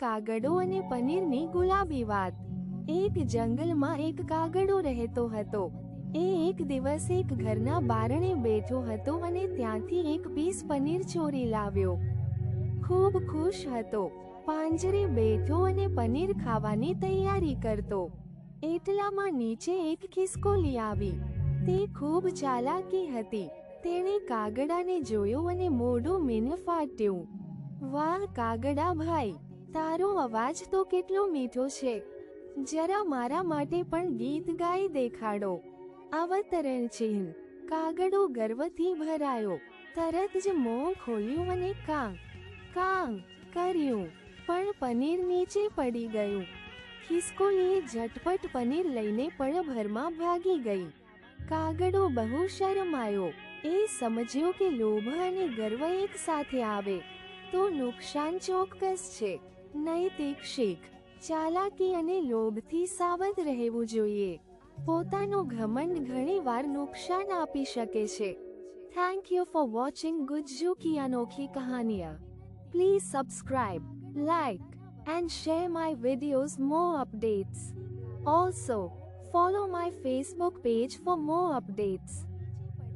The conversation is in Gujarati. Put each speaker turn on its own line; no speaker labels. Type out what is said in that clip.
કાગડો અને પનીરની ગુલાબી વાત. એક જંગલમાં એક કાગડો રહેતો હતો. એ એક દિવસ એક ઘરના બારણે બેઠો હતો અને ત્યાંથી એક પીસ પનીર ચોરી લાવ્યો. ખૂબ ખુશ હતો. પાંજરે બેઠો અને પનીર ખાવાની તૈયારી કરતો. એટલામાં નીચે એક ખિસકોલી આવી. તે ખૂબ ચાલાકી હતી. તેણે કાગડાને જોયો અને મોઢું મીન ફાટ્યું. વાહ કાગડા ભાઈ! તારો અવાજ તો કેટલો મીઠો છે. જરા મારા માટે પણ ગીત ગાઈ દેખાડો. અવતરણ ચિહ્ન કાગડો ગર્વથી ભરાયો. તરત જ મોં ખોલ્યું અને કાં કાં કર્યું. પણ પનીર નીચે પડી ગયું. ખિસકોલીએ ઝટપટ પનીર લઈને પળભરમાં ભાગી ગઈ. કાગડો બહુ શરમાયો. એ સમજ્યો કે લોભ અને ગર્વ એક સાથે આવે. તો નુકસાન ચોક્કસ છે. નૈતિક શીખ, ચાલાકી અને લોભથી સાવધ રહેવું જોઈએ. પોતાનો ઘમંડ ઘણીવાર નુકસાન આપી શકે છે. Thank you for watching Gujju કી અનોખી કહાનિયા please subscribe like and share my videos more updates also follow my Facebook page for more updates.